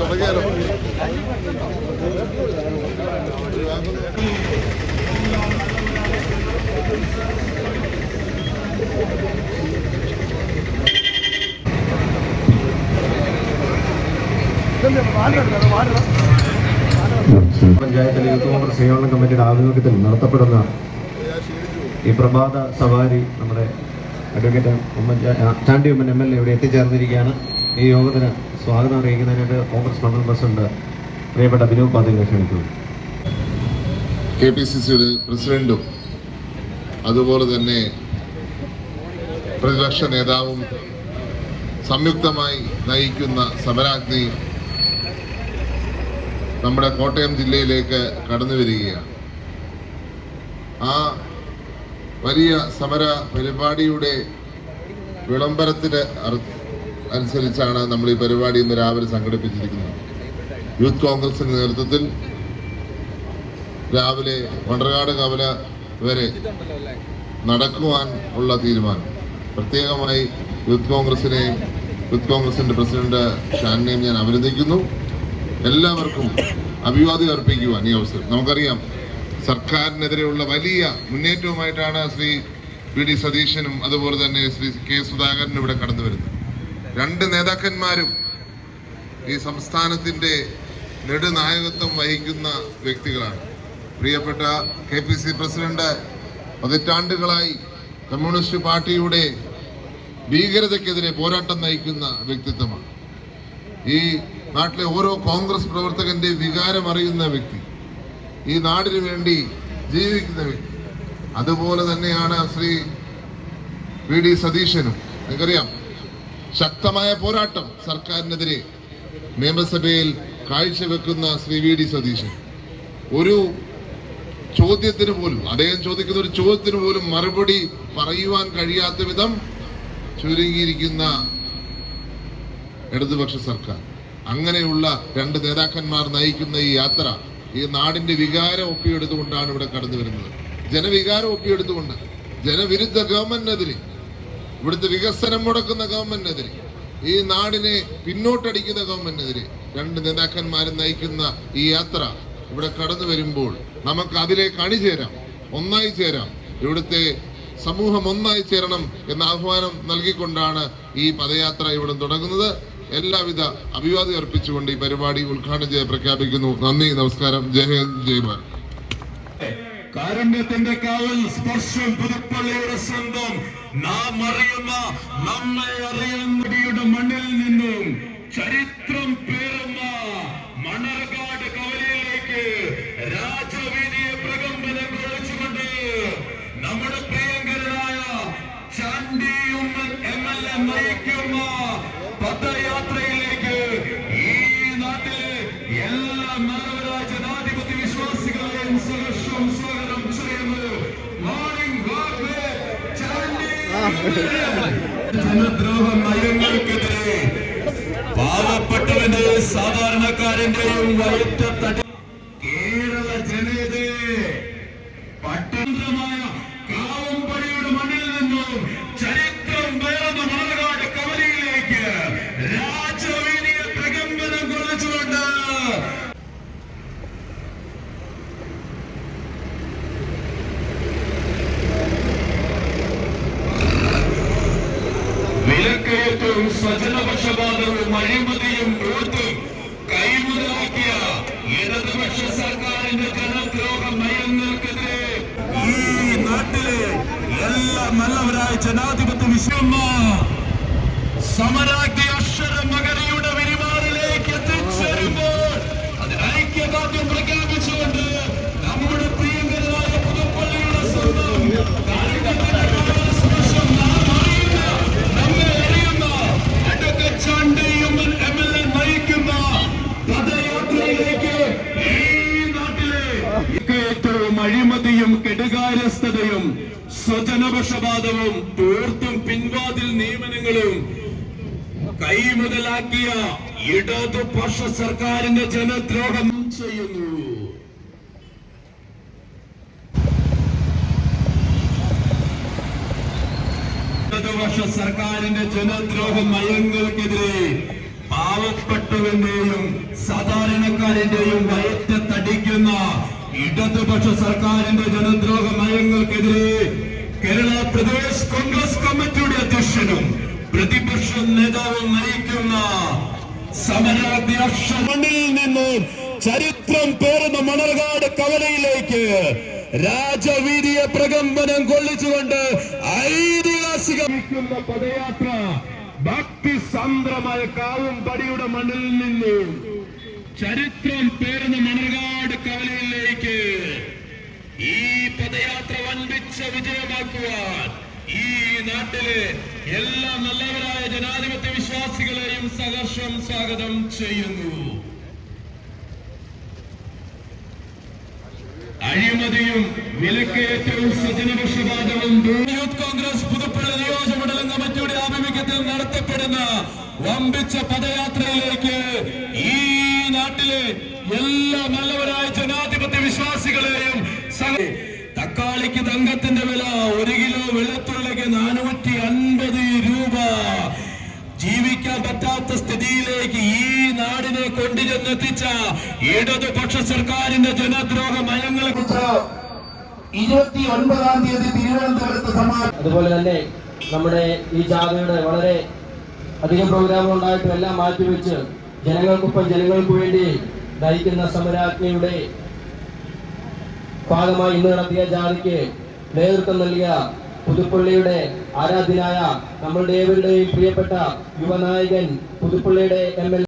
തുടങ്ങിയാലോ പഞ്ചായത്തിലെ യൂത്ത് കോൺഗ്രസ് സേവന കമ്മിറ്റിയുടെ ആഭിമുഖ്യത്തിൽ നടത്തപ്പെടുന്ന ഈ പ്രഭാത സവാരി നമ്മുടെ advocate Chandy Oommen M L A ഇവിടെ എത്തിച്ചേർന്നിരിക്കുകയാണ്. ഈ യോഗത്തിന് സ്വാഗതം അറിയിക്കുന്നതിനായിട്ട് കോൺഗ്രസ് മണ്ഡലം പ്രസിഡന്റ് പ്രിയപ്പെട്ട ബിനു പാതിരെ ക്ഷണിക്കുന്നു. കെ പി സി സിയുടെ പ്രസിഡന്റും അതുപോലെ തന്നെ പ്രതിപക്ഷ നേതാവും സംയുക്തമായി നയിക്കുന്ന സമരാഗ്നി നമ്മുടെ കോട്ടയം ജില്ലയിലേക്ക് കടന്നു വരികയാണ്. ആ വലിയ സമര പരിപാടിയുടെ വിളംബരത്തിന് അനുസരിച്ചാണ് നമ്മൾ ഈ പരിപാടി ഇന്ന് രാവിലെ സംഘടിപ്പിച്ചിരിക്കുന്നത്. യൂത്ത് കോൺഗ്രസിന്റെ നേതൃത്വത്തിൽ രാവിലെ വണ്ടർകാട് കവല വരെ നടക്കുവാൻ ഉള്ള തീരുമാനം. പ്രത്യേകമായി യൂത്ത് കോൺഗ്രസിനെ യൂത്ത് കോൺഗ്രസിന്റെ പ്രസിഡന്റ് ഷാനിനെയും ഞാൻ അഭിനന്ദിക്കുന്നു. എല്ലാവർക്കും അഭിവാദ്യം അർപ്പിക്കുവാൻ ഈ അവസരം. നമുക്കറിയാം സർക്കാരിനെതിരെയുള്ള വലിയ മുന്നേറ്റവുമായിട്ടാണ് ശ്രീ വി ഡി സതീശനും അതുപോലെ തന്നെ ശ്രീ കെ സുധാകരനും ഇവിടെ കടന്നു വരുന്നത്. രണ്ട് നേതാക്കന്മാരും ഈ സംസ്ഥാനത്തിന്റെ നെടുനായകത്വം വഹിക്കുന്ന വ്യക്തികളാണ്. പ്രിയപ്പെട്ട കെ പി സി പ്രസിഡന്റ് പതിറ്റാണ്ടുകളായി കമ്മ്യൂണിസ്റ്റ് പാർട്ടിയുടെ ഭീകരതയ്ക്കെതിരെ പോരാട്ടം നയിക്കുന്ന വ്യക്തിത്വമാണ്. ഈ നാട്ടിലെ ഓരോ കോൺഗ്രസ് പ്രവർത്തകന്റെ വികാരം അറിയുന്ന വ്യക്തി ഈ നാടിനു വേണ്ടി ജീവിക്കുന്ന വ്യക്തി. അതുപോലെ തന്നെയാണ് ശ്രീ വി ഡി സതീശനും. നിങ്ങൾക്കറിയാം ശക്തമായ പോരാട്ടം സർക്കാരിനെതിരെ നിയമസഭയിൽ കാഴ്ചവെക്കുന്ന ശ്രീ വി ഡി സതീശൻ. ഒരു ചോദ്യത്തിന് പോലും അദ്ദേഹം ചോദിക്കുന്ന ഒരു ചോദ്യത്തിന് പോലും മറുപടി പറയുവാൻ കഴിയാത്ത വിധം ചുരുങ്ങിയിരിക്കുന്ന ഇടതുപക്ഷ സർക്കാർ. അങ്ങനെയുള്ള രണ്ട് നേതാക്കന്മാർ നയിക്കുന്ന ഈ യാത്ര ഈ നാടിന്റെ വികാരം ഒപ്പിയെടുത്തുകൊണ്ടാണ് ഇവിടെ കടന്നു വരുന്നത്. ജനവികാരം ഒപ്പിയെടുത്തുകൊണ്ട് ജനവിരുദ്ധ ഗവൺമെന്റിനെതിരെ ഇവിടുത്തെ വികസനം മുടക്കുന്ന ഗവൺമെന്റിനെതിരെ ഈ നാടിനെ പിന്നോട്ടടിക്കുന്ന ഗവൺമെന്റിനെതിരെ രണ്ട് നേതാക്കന്മാരും നയിക്കുന്ന ഈ യാത്ര ഇവിടെ കടന്നു വരുമ്പോൾ നമുക്ക് അതിലേക്ക് അണിചേരാം ഒന്നായി ചേരാം. ഇവിടുത്തെ സമൂഹം ഒന്നായി ചേരണം എന്ന ആഹ്വാനം നൽകിക്കൊണ്ടാണ് ഈ പദയാത്ര ഇവിടെ തുടങ്ങുന്നത്. എല്ലാവിധ അഭിവാദ്യം അർപ്പിച്ചുകൊണ്ട് ഈ പരിപാടി ഉദ്ഘാടനം ചെയ്ത് പ്രഖ്യാപിക്കുന്നു. നന്ദി നമസ്കാരം. ജയ് ജയ്മാൻ കാരുണ്യത്തിന്റെ കാവൽ സ്പർശം പുതുപ്പള്ളിയുടെ സ്വന്തം. നാം അറിയുന്ന നമ്മെ അറിയുന്നടിയുടെ മണ്ണിൽ നിന്നും ചരിത്രം പേറുന്ന മണർകാട് കവലയിലേക്ക് ജനദ്രോഹ നയങ്ങൾക്കെതിരെ പാവപ്പെട്ടവന്റെ സാധാരണക്കാരന്റെയും വയറ്റ തടി കേരള ജനതയെ പട്ടണമായ കാവമ്പടിയുടെ മണ്ണിൽ നിന്നും ചരിത്രം പേർന്ന മണർകാട് കവലയിലേക്ക് രാജവീതിയെ പ്രകമ്പനം കൊള്ളിച്ചുകൊണ്ട് വിലക്കയറ്റവും സ്വജനപക്ഷപാതവും അഴിമതിയും വോട്ടും കൈമുതലാക്കിയ ഇടതുപക്ഷ സർക്കാരിന്റെ ജനദ്രോഹ നയങ്ങൾക്കെതിരെ ഈ നാട്ടിലെ എല്ലാ നല്ലവരായ ജനാധിപത്യ വിശ്വമ്മ സമരാഗ്നി സ്വജനപക്ഷപാതവും തീർത്തും പിൻവാതിൽ നിയമനങ്ങളും കൈമുതലാക്കിയ ഇടതുപക്ഷ സർക്കാരിന്റെ ജനദ്രോഹം ചെയ്യുന്നു. ഇടതുപക്ഷ സർക്കാരിന്റെ ജനദ്രോഹ നയങ്ങൾക്കെതിരെ പാവപ്പെട്ടവന്റെയും സാധാരണക്കാരന്റെയും വയറ്റത്തടിക്കുന്ന ഇടതുപക്ഷ സർക്കാരിന്റെ ജനദ്രോഹ നയങ്ങൾക്കെതിരെ കേരള പ്രദേശ് കോൺഗ്രസ് കമ്മിറ്റിയുടെ അധ്യക്ഷനും പ്രതിപക്ഷ നേതാവും നയിക്കുന്ന സമരാധ്യക്ഷ മണ്ണിൽ നിന്നും ചരിത്രം പേറുന്ന മണർകാട് കവലയിലേക്ക് രാജവീതിയെ പ്രകമ്പനം കൊള്ളിച്ചുകൊണ്ട് ഐതിഹാസികമിക്കുന്ന പദയാത്ര ഭക്തിസാന്ദ്രമായ കാവും പടിയുടെ മണ്ണിൽ നിന്നും ചരിത്രം പേറുന്ന മണർകാട് കവലയിലേക്ക് ഈ വൻപിച്ച വിജയമാക്കുവാൻ ഈ നാട്ടിലെ എല്ലാ നല്ലവരായ ജനാധിപത്യ വിശ്വാസികളെയും സഹർഷം സ്വാഗതം ചെയ്യുന്നു. അഴിമതിയും വിലക്കയറ്റവും സജനപക്ഷപാതവും യൂത്ത് കോൺഗ്രസ് പുതുപ്പള്ളി നിയോജകമണ്ഡലം കമ്മിറ്റിയുടെ ആഭിമുഖ്യത്തിൽ നടത്തപ്പെടുന്ന വമ്പിച്ച പദയാത്രയിലേക്ക് ഈ നാട്ടിലെ എല്ലാ നല്ലവരായ ജനാധിപത്യ വിശ്വാസികളെയും തക്കാളിക്ക് തങ്കത്തിന്റെ വില ഒരു കിലോ വെളുത്തുള്ളിക്ക് നാനൂറ്റി അൻപത് രൂപ. ജീവിക്കാൻ പറ്റാത്ത സ്ഥിതിയിലേക്ക് ഈ നാടിനെ കൊണ്ടുചെന്നെത്തിച്ച ഇടതുപക്ഷ സർക്കാരിന്റെ ജനദ്രോഹ മയങ്ങളെ ഇരുപത്തി ഒൻപതാം തീയതി തിരുവനന്തപുരത്ത് അതുപോലെ തന്നെ നമ്മുടെ ഈ ജാഥയുടെ വളരെ അധികം പ്രോഗ്രാമുകൾ ഉണ്ടായിട്ടും എല്ലാം മാറ്റിവെച്ച് ജനങ്ങൾക്കൊപ്പം ജനങ്ങൾക്ക് വേണ്ടി നയിക്കുന്ന സമരാജ്ഞയുടെ ഭാഗമായി ഇന്ന് നടത്തിയ ജാഥയ്ക്ക് നേതൃത്വം നൽകിയ പുതുപ്പള്ളിയുടെ ആരാധ്യനായ നമ്മളുടെ ഏവരുടെയും പ്രിയപ്പെട്ട യുവനായകൻ പുതുപ്പള്ളിയുടെ എം